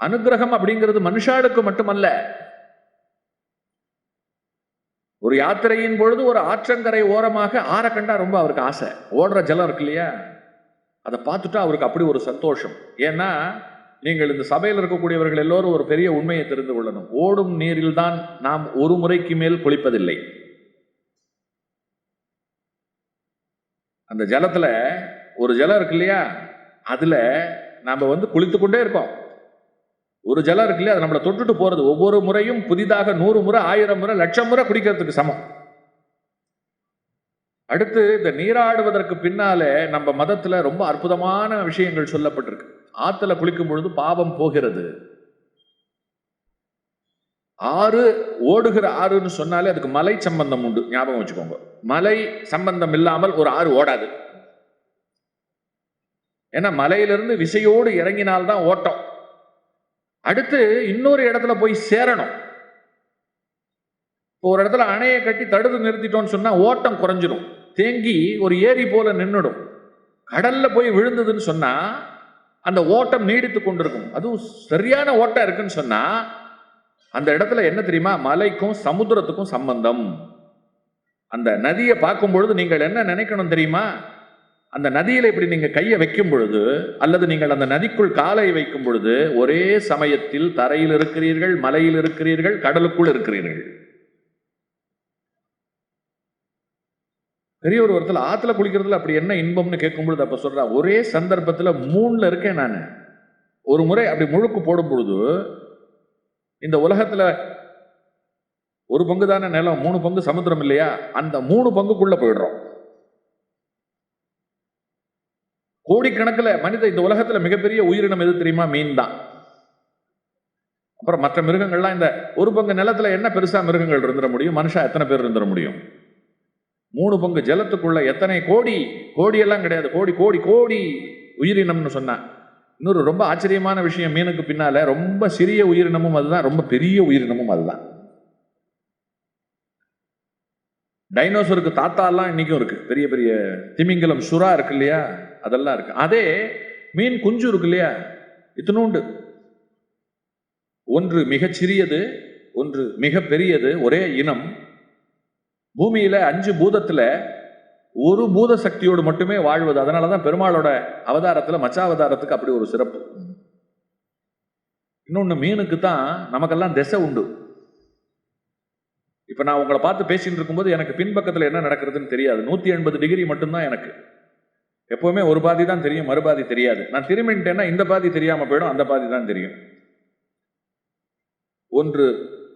அனுகிரகம் அப்படிங்கிறது மனுஷாளுக்கு மட்டுமல்ல. ஒரு யாத்திரையின் பொழுது ஒரு ஆற்றங்கரை ஓரமாக ஆற கண்டா ரொம்ப அவருக்கு ஆசை. ஓடுற ஜலம் இருக்கு இல்லையா? அதை பார்த்துட்டா அவருக்கு அப்படி ஒரு சந்தோஷம். ஏன்னா நீங்கள் இந்த சபையில் இருக்கக்கூடியவர்கள் எல்லோரும் ஒரு பெரிய உண்மையை தெரிந்து கொள்ளணும். ஓடும் நீரில் தான் நாம் ஒரு முறைக்கு மேல் குளிப்பதில்லை. அந்த ஜலத்தில் ஒரு ஜலம் இருக்கு இல்லையா? அதில் நாம் வந்து குளித்து கொண்டே இருக்கோம். ஒரு ஜலம் இருக்கு இல்லையா? அது நம்மளை தொட்டுட்டு போகிறது ஒவ்வொரு முறையும் புதிதாக நூறு முறை ஆயிரம் முறை லட்சம் முறை குடிக்கிறதுக்கு சமம். அடுத்து இந்த நீராடுவதற்கு பின்னாலே நம்ம மதத்தில் ரொம்ப அற்புதமான விஷயங்கள் சொல்லப்பட்டிருக்கு. ஆற்றுல குளிக்கும் பொழுது பாவம் போகிறது. ஆறு ஓடுகிற ஆறுன்னு சொன்னாலே அதுக்கு மலை சம்பந்தம் உண்டு. ஞாபகம் வச்சுக்கோங்க. மலை சம்பந்தம் இல்லாமல் ஒரு ஆறு ஓடாது. ஏன்னா மலையிலிருந்து விசையோடு இறங்கினால்தான் ஓட்டம். அடுத்து இன்னொரு இடத்துல போய் சேரணும். இப்போ ஒரு இடத்துல அணையை கட்டி தடுத்து நிறுத்திட்டோம்னு சொன்னால் ஓட்டம் குறைஞ்சிடும் தேங்கி ஒரு ஏரி போல நின்றுடும் கடல்ல போய் விழுந்ததுன்னு சொன்னால் அந்த ஓட்டம் நீடித்து கொண்டிருக்கும். அதுவும் சரியான ஓட்டம் இருக்குன்னு சொன்னால் அந்த இடத்துல என்ன தெரியுமா? மலைக்கும் சமுத்திரத்துக்கும் சம்பந்தம். அந்த நதியை பார்க்கும் பொழுது நீங்கள் என்ன நினைக்கணும் தெரியுமா? அந்த நதியில் இப்படி நீங்கள் கையை வைக்கும் பொழுது அல்லது நீங்கள் அந்த நதிக்குள் காலை வைக்கும் பொழுது ஒரே சமயத்தில் தரையில் இருக்கிறீர்கள் மலையில் இருக்கிறீர்கள் கடலுக்குள் இருக்கிறீர்கள். பெரிய ஒரு ஒருத்தர் ஆற்றுல குளிக்கிறதுல அப்படி என்ன இன்பம்னு கேட்கும் பொழுது அப்போ சொல்கிறா ஒரே சந்தர்ப்பத்தில் மூணில் இருக்கேன் நான். ஒரு முறை அப்படி முழுக்கு போடும் பொழுது இந்த உலகத்தில் ஒரு பங்கு தானே நிலம் மூணு பங்கு சமுத்திரம் இல்லையா? அந்த மூணு பங்குக்குள்ளே போயிடுறோம். கோடிக்கணக்கில் மனித இந்த உலகத்தில் மிகப்பெரிய உயிரினம் எது தெரியுமா? மீன் தான் அப்புறம் மற்ற மிருகங்கள்லாம் இந்த ஒரு பங்கு நிலத்தில் என்ன பெருசாக மிருகங்கள் இருந்துட முடியும்? மனுஷா எத்தனை பேர் இருந்துட முடியும்? மூணு பங்கு ஜலத்துக்குள்ள எத்தனை கோடி? கோடியெல்லாம் கிடையாது. கோடி கோடி கோடி உயிரினம்னு சொன்னான் இன்னொரு ரொம்ப ஆச்சரியமான விஷயம் மீனுக்கு பின்னால் ரொம்ப சிறிய உயிரினமும் அதுதான். ரொம்ப பெரிய உயிரினமும் அதுதான். டைனோசருக்கு தாத்தா எல்லாம் இன்னைக்கும் இருக்கு. பெரிய பெரிய திமிங்கலம் சுறா இருக்கு இல்லையா? அதெல்லாம் இருக்குது அதே மீன் குஞ்சு இருக்கு இல்லையா? இத்தினூண்டு. ஒன்று மிகச் சிறியது ஒன்று மிக பெரியது ஒரே இனம். பூமியில் அஞ்சு பூதத்தில் ஒரு பூத சக்தியோடு மட்டுமே வாழ்வது. அதனாலதான் பெருமாளோட அவதாரத்தில் மச்சாவதாரத்துக்கு அப்படி ஒரு சிறப்பு. இன்னொன்று மீனுக்கு தான் நமக்கெல்லாம் திசை உண்டு. இப்போ நான் உங்களை பார்த்து பேசிட்டு இருக்கும்போது எனக்கு பின்பக்கத்தில் என்ன நடக்கிறதுன்னு தெரியாது. நூற்றி எண்பது டிகிரி மட்டும்தான் எனக்கு. எப்போவுமே ஒரு பாதி தான் தெரியும் மறுபாதி தெரியாது. நான் திரும்பிட்டேன்னா இந்த பாதி தெரியாமல் போயிடும் அந்த பாதி தான் தெரியும். ஒன்று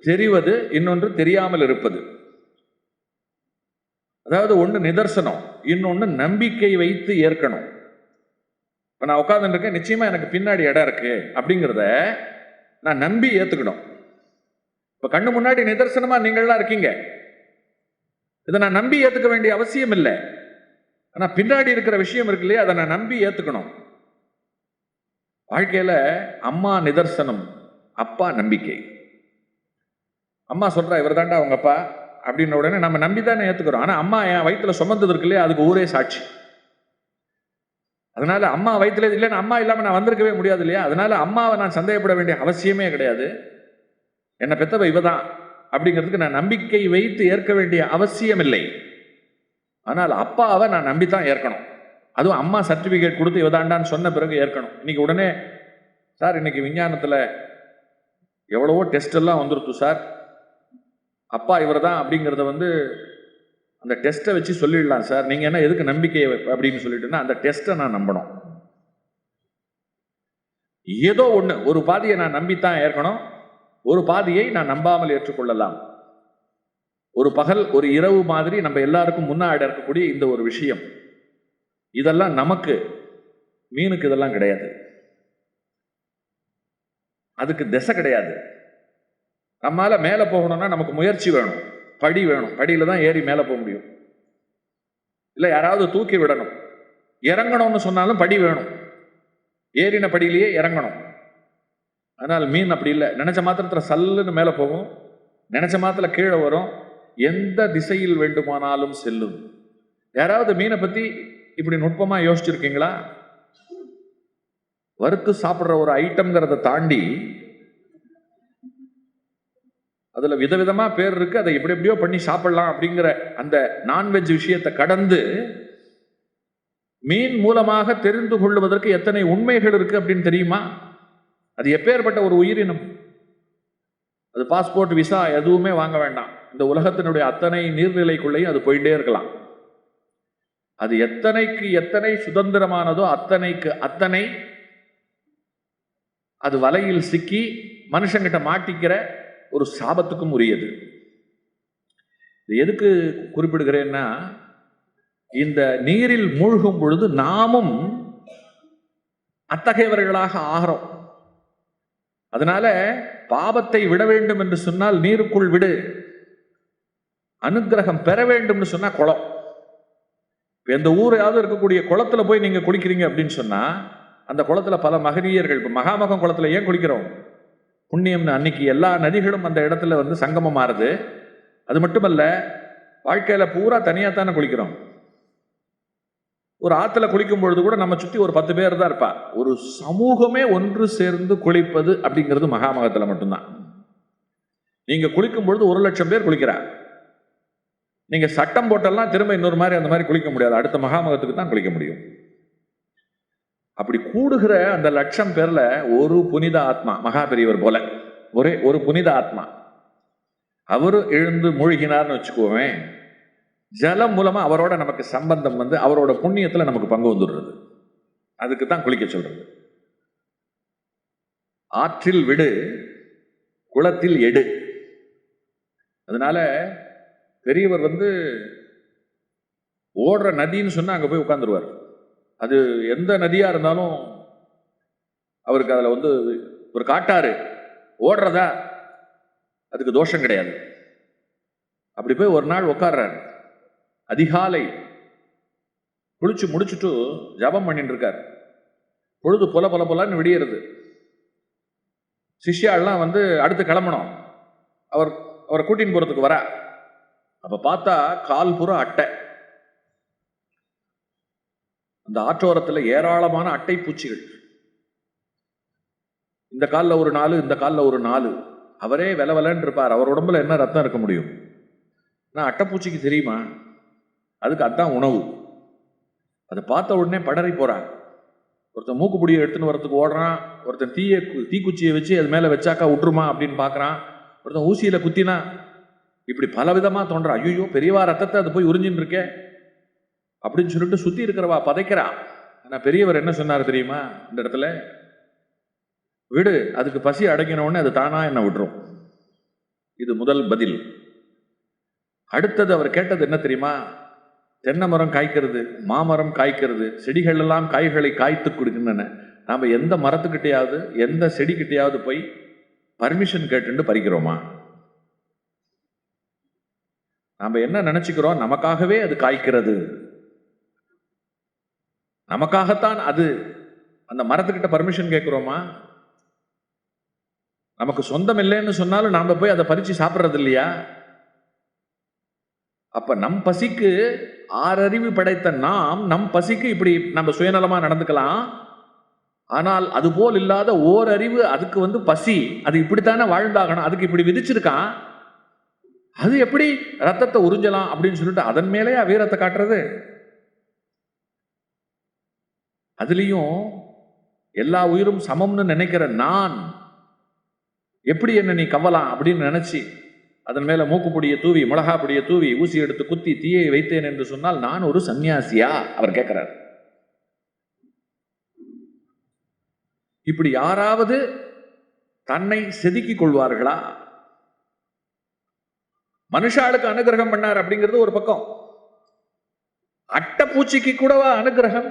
தெரிவது இன்னொன்று தெரியாமல் இருப்பது. அதாவது ஒன்று நிதர்சனம் இன்னொன்று நம்பிக்கை வைத்து ஏற்கணும். இப்போ நான் உட்காந்துருக்கேன் நிச்சயமாக எனக்கு பின்னாடி இடம் இருக்குது அப்படிங்கிறத நான் நம்பி ஏற்றுக்கணும் இப்போ கண்ணு முன்னாடி நிதர்சனமாக நீங்கள்லாம் இருக்கீங்க. இதை நான் நம்பி ஏற்றுக்க வேண்டிய அவசியம் இல்லை. ஆனால் பின்னாடி இருக்கிற விஷயம் இருக்கு இல்லையா? அதை நான் நம்பி ஏற்றுக்கணும் வாழ்க்கையில் அம்மா நிதர்சனம் அப்பா நம்பிக்கை. அம்மா சொல்கிறா இவர் தாண்டா அவங்க அப்பா. அப்படின்ன உடனே நம்ம நம்பி தானே ஏற்றுக்கிறோம் ஆனால் அம்மா என் வயிற்றுல சுமந்தது இருக்கு இல்லையா? அதுக்கு ஊரே சாட்சி. அதனால அம்மா வயிற்றுல இல்லைன்னா அம்மா இல்லாமல் நான் வந்திருக்கவே முடியாது இல்லையா? அதனால அம்மாவை நான் சந்தேகப்பட வேண்டிய அவசியமே கிடையாது. என்னை பெத்தவ இவதான் அப்படிங்கிறதுக்கு நான் நம்பிக்கை வைத்து ஏற்க வேண்டிய அவசியம் இல்லை ஆனால் அப்பாவை நான் நம்பித்தான் ஏற்கணும். அதுவும் அம்மா சர்டிஃபிகேட் கொடுத்து இவதாண்டான்னு சொன்ன பிறகு ஏற்கணும். இன்னைக்கு உடனே சார் இன்னைக்கு விஞ்ஞானத்தில் எவ்வளவோ டெஸ்ட் எல்லாம் வந்துருத்து சார். அப்பா இவர் தான் அப்படிங்கிறத வந்து அந்த டெஸ்ட்டை வச்சு சொல்லிடலாம் சார். நீங்கள் என்ன எதுக்கு நம்பிக்கை அப்படின்னு சொல்லிட்டுன்னா அந்த டெஸ்ட்டை நான் நம்பணும். ஏதோ ஒன்று ஒரு பாதியை நான் நம்பித்தான் ஏற்கணும். ஒரு பாதியை நான் நம்பாமல் ஏற்றுக்கொள்ளலாம். ஒரு பகல் ஒரு இரவு மாதிரி நம்ம எல்லாருக்கும் முன்னாடி இருக்கக்கூடிய இந்த ஒரு விஷயம். இதெல்லாம் நமக்கு மீனுக்கு இதெல்லாம் கிடையாது. அதுக்கு திசை கிடையாது. நம்மளால் மேலே போகணும்னா நமக்கு முயற்சி வேணும். படி வேணும். படியில் தான் ஏறி மேலே போக முடியும். இல்லை யாராவது தூக்கி விடணும். இறங்கணும்னு சொன்னாலும் படி வேணும். ஏறின படியிலேயே இறங்கணும். ஆனால் மீன் அப்படி இல்லை. நினச்ச மாத்திரத்தில் சல்லுன்னு மேலே போகும். நினச்ச மாத்திர கீழே வரும். எந்த திசையில் வேண்டுமானாலும் செல்லும். யாராவது மீனை பற்றி இப்படி நுட்பமாக யோசிச்சிருக்கீங்களா? வறுத்து சாப்பிட்ற ஒரு ஐட்டம்ங்கிறத தாண்டி அதில் விதவிதமாக பேர் இருக்குது அதை எப்படி எப்படியோ பண்ணி சாப்பிடலாம் அப்படிங்கிற அந்த நான்வெஜ் விஷயத்தை கடந்து மீன் மூலமாக தெரிந்து கொள்வதற்கு எத்தனை உண்மைகள் இருக்குது அப்படின்னு தெரியுமா? அது எப்பேற்பட்ட ஒரு உயிரினம்? அது பாஸ்போர்ட் விசா எதுவுமே வாங்க வேண்டாம். இந்த உலகத்தினுடைய அத்தனை நீர்நிலைக்குள்ளேயும் அது போயிட்டே இருக்கலாம். அது எத்தனைக்கு எத்தனை சுதந்திரமானதோ அத்தனைக்கு அத்தனை அது வலையில் சிக்கி மனுஷங்கிட்ட மாட்டிக்கிற ஒரு சாபத்துக்கும் உரியது. இது எதுக்கு குறிப்பிடுகிறேன்னா இந்த நீரில் மூழ்கும் பொழுது நாமும் அத்தகையவர்களாக ஆகிறோம். அதனால பாவத்தை விட வேண்டும் என்று சொன்னால் நீருக்குள் விடு. அனுக்கிரகம் பெற வேண்டும்னு சொன்னா குளம். எந்த ஊரையாவது இருக்கக்கூடிய குளத்துல போய் நீங்க குளிக்கிறீங்க அப்படின்னு சொன்னா அந்த குளத்துல பல மகனியர்கள் இப்ப மகாமகம் குளத்துல ஏன் குளிக்கிறோம்? புண்ணியம்னு அன்னைக்கு எல்லா நதிகளும் அந்த இடத்துல வந்து சங்கமம் ஆறுது அது மட்டுமல்ல வாழ்க்கையில பூரா தனியா தானே குளிக்கிறோம். ஒரு ஆற்றுல குளிக்கும் பொழுது கூட நம்ம சுற்றி ஒரு பத்து பேர் தான் இருப்பா. ஒரு சமூகமே ஒன்று சேர்ந்து குளிப்பது அப்படிங்கிறது மகாமகத்தில் மட்டும்தான். நீங்கள் குளிக்கும் பொழுது ஒரு லட்சம் பேர் குளிக்கிறா. நீங்கள் சட்டம் போட்டெல்லாம் திரும்ப இன்னொரு மாதிரி அந்த மாதிரி குளிக்க முடியாது. அடுத்த மகாமகத்துக்கு தான் குளிக்க முடியும். அப்படி கூடுகிற அந்த லட்சம் பேரில் ஒரு புனித ஆத்மா மகா பெரியவர் போல ஒரே ஒரு புனித ஆத்மா. அவர் எழுந்து மூழ்கினார்னு வச்சுக்கோவேன். ஜலம் மூலமாக அவரோட நமக்கு சம்பந்தம் வந்து அவரோட புண்ணியத்தில் நமக்கு பங்கு வந்துடுறது. அதுக்கு தான் குளிக்க சொல்றது. ஆற்றில் விடு குளத்தில் எடு. அதனால பெரியவர் வந்து ஓடுற நதின்னு சொன்னால் அங்கே போய் உட்காந்துருவார் அது எந்த நதியாக இருந்தாலும் அவருக்கு அதில் வந்து ஒரு காட்டாறு ஓடுறதா? அதுக்கு தோஷம் கிடையாது. அப்படி போய் ஒரு நாள் உட்காடுறாரு அதிகாலை குளிச்சு முடிச்சுட்டு ஜபம் பண்ணிட்டு இருக்கார். பொழுது பொல பொல பொலன்னு விடியறது. சிஷ்யாள்லாம் வந்து அடுத்து கிளம்பணும். அவர் அவரை கூட்டின்னு போறதுக்கு வரா. அப்ப பார்த்தா கால் புற அட்டை. அந்த ஆற்றோரத்தில் ஏராளமான அட்டை பூச்சிகள். இந்த காலில் ஒரு நாலு இந்த காலில் ஒரு நாலு. அவரே வில விலன்னு இருப்பார். அவர் உடம்புல என்ன ரத்தம் இருக்க முடியும்? நான் அட்டைப்பூச்சிக்கு தெரியுமா? அதுக்கு அதுதான் உணவு. அதை பார்த்த உடனே படறி போகிறாங்க ஒருத்தன் மூக்குப்பிடியை எடுத்துன்னு வரதுக்கு ஓடுறான். ஒருத்தன் தீய தீக்குச்சியை வச்சு அது மேலே வச்சாக்கா விட்டுருமா அப்படின்னு பார்க்குறான். ஒருத்தன் ஊசியில் குத்தினா இப்படி பல விதமாக தோன்றான் ஐயோ பெரியவா ரத்தத்தை அது போய் உறிஞ்சின்னு இருக்கே. அப்படின்னு சொல்லிட்டு சுற்றி இருக்கிறவா பதைக்கிறா. ஆனால் பெரியவர் என்ன சொன்னார் தெரியுமா? இந்த இடத்துல விடு அதுக்கு பசி அடங்கினவுடனே அது தானா என்ன விட்டுரும். இது முதல் பதில். அடுத்தது அவர் கேட்டது என்ன தெரியுமா? தென்னை மரம் காய்க்கிறது மாமரம் காய்க்கிறது செடிகள் எல்லாம் காய்களை காய்த்து கொடுக்கின்றன. நாம் எந்த மரத்துக்கிட்டையாவது எந்த செடிக்கிட்டையாவது போய் பர்மிஷன் கேட்டுண்டு பறிக்கிறோமா? நாம் என்ன நினச்சிக்கிறோம்? நமக்காகவே அது காய்க்கிறது. நமக்காகத்தான் அது. அந்த மரத்துக்கிட்ட பர்மிஷன் கேட்குறோமா? நமக்கு சொந்தம் இல்லைன்னு சொன்னாலும் நாம் போய் அதை பறித்து சாப்பிட்றது இல்லையா அப்போ நம் பசிக்கு ஆறறிவு படைத்த நாம் நம் பசிக்கு இப்படி நம்ம சுயநலமாக நடந்துக்கலாம். ஆனால் அதுபோல் இல்லாத ஓரறிவு அதுக்கு வந்து பசி அது இப்படித்தானே வாழ்ந்தாகணும் அதுக்கு இப்படி விதிச்சிருக்கான். அது எப்படி ரத்தத்தை உறிஞ்சலாம் அப்படின்னு சொல்லிட்டு அதன் மேலேயா வீரத்தை காட்டுறது? அதுலேயும் எல்லா உயிரும் சமம்னு நினைக்கிற நான் எப்படி என்ன நீ கவலாம் அப்படின்னு நினச்சி அதன் மேலே மூக்குப்பொடியை தூவி மிளகா பொடியை தூவி ஊசி எடுத்து குத்தி தீயை வைத்தேன் என்று சொன்னால் நான் ஒரு சன்னியாசியா அவர் கேட்கிறார். இப்படி யாராவது தன்னை செதுக்கிக் கொள்வார்களா? மனுஷாளுக்கு அனுகிரகம் பண்ணார் அப்படிங்கிறது ஒரு பக்கம். அட்டைப்பூச்சிக்கு கூடவா அனுகிரகம்?